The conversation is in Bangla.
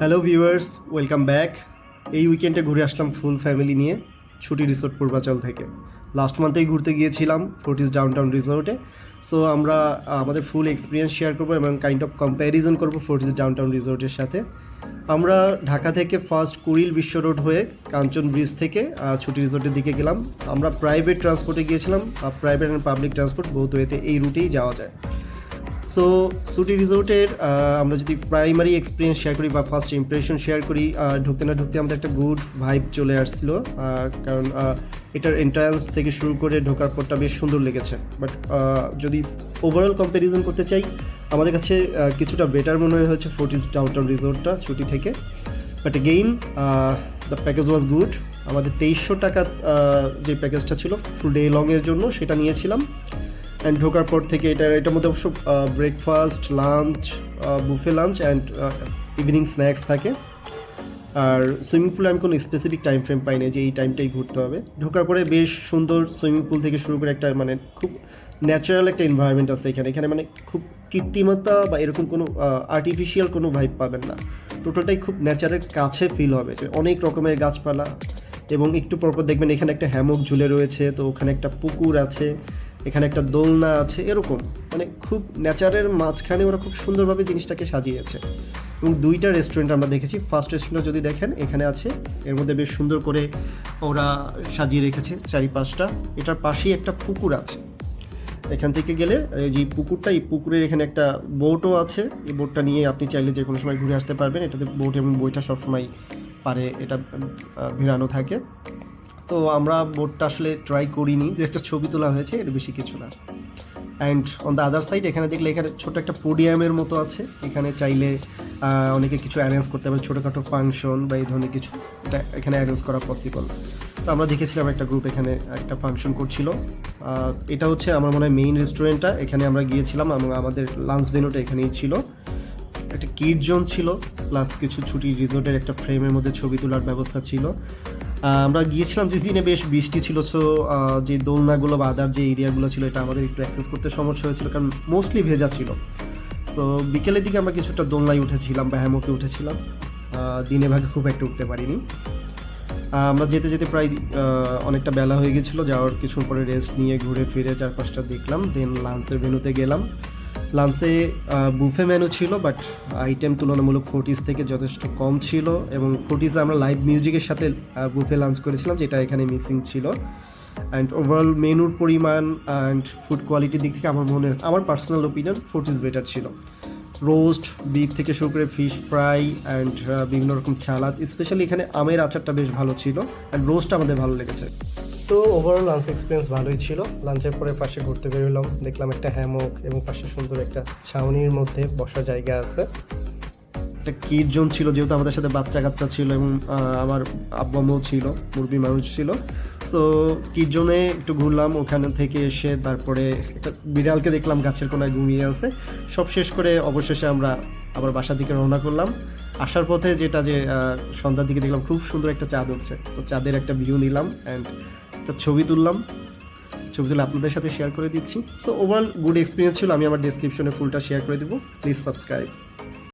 হ্যালো ভিউয়ার্স ওয়েলকাম ব্যাক এই উইকেন্ডে ঘুরে আসলাম ফুল ফ্যামিলি নিয়ে, ছুটি রিসোর্ট পূর্বাচল থেকে। লাস্ট মান্থেই ঘুরতে গিয়েছিলাম ফোর্টিস ডাউনটাউন রিসোর্টে সো আমরা আমাদের ফুল এক্সপিরিয়েন্স শেয়ার করব এবং কাইন্ড অফ কম্প্যারিজন করব ফোর্টিস ডাউনটাউন রিসোর্টের সাথে। আমরা ঢাকা থেকে ফার্স্ট কুড়িল বিশ্ব রোড হয়ে কাঞ্চন ব্রিজ থেকে ছুটি রিসোর্টের দিকে গেলাম। আমরা প্রাইভেট ট্রান্সপোর্টে গিয়েছিলাম প্রাইভেট অ্যান্ড পাবলিক ট্রান্সপোর্ট বহুত ওয়েতে এই রুটেই যাওয়া যায়। সো সুটি রিসোর্টের আমরা যদি প্রাইমারি এক্সপিরিয়েন্স শেয়ার করি বা ফার্স্ট ইমপ্রেশন শেয়ার করি ঢুকতে না ঢুকতে আমাদের একটা গুড ভাইব চলে আসছিল কারণ এটার এন্ট্রান্স থেকে শুরু করে ঢোকার পরটা বেশ সুন্দর লেগেছে। বাট যদি ওভারঅল কম্প্যারিজন করতে চাই, আমাদের কাছে কিছুটা বেটার মনে হয়েছে ফোর্টিস ডাউনটাউন রিসোর্টটা ছুটি থেকে। But again the package was good আমাদের তেইশশো টাকা যে প্যাকেজটা ছিল ফুল ডে লংয়ের জন্য, সেটা নিয়েছিলাম। অ্যান্ড ঢোকার পর থেকে এটা, এটার মধ্যে অবশ্য breakfast lunch buffet lunch and evening snacks থাকে। আর সুইমিং পুলে আমি কোনো স্পেসিফিক টাইম ফ্রেম পাই না যে এই টাইমটাই ঘুরতে হবে। ঢোকার পরে বেশ সুন্দর সুইমিং পুল থেকে শুরু করে একটা মানে খুব ন্যাচারাল একটা এনভায়রনমেন্ট আছে এখানে। এখানে মানে খুব কৃত্রিমতা বা এরকম কোনো আর্টিফিশিয়াল কোনো ভাইব পাবেন না। টোটালটাই খুব ন্যাচারের কাছে ফিল হবে। যে অনেক রকমের গাছপালা এবং একটু পরপর দেখবেন এখানে একটা হ্যামক ঝুলে রয়েছে, তো ওখানে একটা পুকুর আছে। এখানে একটা দোলনা আছে, এরকম। মানে খুব ন্যাচারের মাঝখানে ওরা খুব সুন্দরভাবে জিনিসটাকে সাজিয়েছে। এবং দুইটা রেস্টুরেন্ট আমরা দেখেছি। ফার্স্ট রেস্টুরেন্ট যদি দেখেন, এখানে আছে, এর মধ্যে বেশ সুন্দর করে ওরা সাজিয়ে রেখেছে চারিপাশটা। এটার পাশেই একটা পুকুর আছে। এখান থেকে গেলে এই যে পুকুরটা, এই পুকুরের এখানে একটা বোটও আছে। এই বোটটা নিয়ে আপনি চাইলে যে কোনো সময় ঘুরে আসতে পারবেন। এটাতে বোট এবং বইটা সবসময় পারে, এটা ভিড়ানো থাকে। তো আমরা বোটটা আসলে ট্রাই করিনি, দু একটা ছবি তোলা হয়েছে, এর বেশি কিছু না। And on the other side এখানে দেখলে এখানে ছোট একটা পোডিয়ামের মতো আছে। এখানে চাইলে অনেকে কিছু অ্যারেঞ্জ করতে পারে, ছোটোখাটো ফাংশন বা এই ধরনের কিছু এখানে অ্যারেঞ্জ করা পসিবল তো আমরা দেখেছিলাম একটা গ্রুপ এখানে একটা ফাংশন করছিল। এটা হচ্ছে আমার মনে হয় মেইন রেস্টুরেন্টটা এখানে আমরা গিয়েছিলাম এবং আমাদের লাঞ্চ ভেনুটা এখানেই ছিল। একটা কিড জোন ছিল প্লাস কিছু ছুটি রিসোর্টের একটা ফ্রেমের মধ্যে ছবি তোলার ব্যবস্থা ছিল। আমরা গিয়েছিলাম যে দিনে বেশ বৃষ্টি ছিল সো যে দোলনাগুলো বা আদার যে এরিয়াগুলো ছিল, এটা আমাদের একটু অ্যাক্সেস করতে সমস্যা হয়েছিল, কারণ মোস্টলি ভেজা ছিল। সো বিকেলের দিকে আমরা কিছুটা দোলনায় উঠেছিলাম বা হ্যামকে উঠেছিলাম। দিনে ভাগে খুব একটা উঠতে পারিনি। আমরা যেতে যেতে প্রায় অনেকটা বেলা হয়ে গেছিল, যাওয়ার কিছু পরে রেস্ট নিয়ে ঘুরে ফিরে চারপাশটা দেখলাম দেন লাঞ্চের ভেনুতে গেলাম। লাঞ্চে বুফে মেনু ছিল বাট আইটেম তুলনামূলক ফোর্টিস থেকে যথেষ্ট কম ছিল, এবং ফোর্টিসে আমরা লাইভ মিউজিকের সাথে বুফে লাঞ্চ করেছিলাম, যেটা এখানে মিসিং ছিল। অ্যান্ড ওভারঅল মেনুর পরিমাণ অ্যান্ড ফুড কোয়ালিটির দিক থেকে আমার মনে, আমার পার্সোনাল ওপিনিয়ন ফোর্টিস বেটার ছিল। রোস্ট বিফ থেকে শুরু করে ফিশ ফ্রাই অ্যান্ড বিভিন্ন রকম সালাদ স্পেশালি এখানে আমের আচারটা বেশ ভালো ছিল। অ্যান্ড রোস্ট আমাদের ভালো লেগেছে। তো ওভারঅল লাঞ্চ এক্সপিরিয়েন্স ভালোই ছিল। লাঞ্চের পরে পাশে ঘুরতে বেরোলাম, দেখলাম একটা হ্যামক এবং পাশে সুন্দর একটা ছাউনির মধ্যে বসার জায়গা আছে। একটা কিড জোন ছিল, যেহেতু আমাদের সাথে বাচ্চা কাচ্চা ছিল এবং আমার আব্বা আম্মুও ছিল মুরবি মানুষ ছিল। সো কিড জোনে একটু ঘুরলাম, ওখানে থেকে এসে তারপরে একটা বিড়ালকে দেখলাম, গাছের কোনায় ঘুমিয়ে আছে। সব শেষ করে অবশেষে আমরা আবার বাসার দিকে রওনা করলাম। আসার পথে যেটা যে সন্ধ্যার দিকে দেখলাম, খুব সুন্দর একটা চাঁদ উঠছে তো চাঁদের একটা ভিউ নিলাম অ্যান্ড একটা ছবি তুললাম। ছবি তুলে আপনাদের সাথে শেয়ার করে দিচ্ছি। সো ওভারঅল গুড এক্সপিরিয়েন্স ছিল। আমি আমার ডিসক্রিপশনে ফুলটা শেয়ার করে দেবো। Please subscribe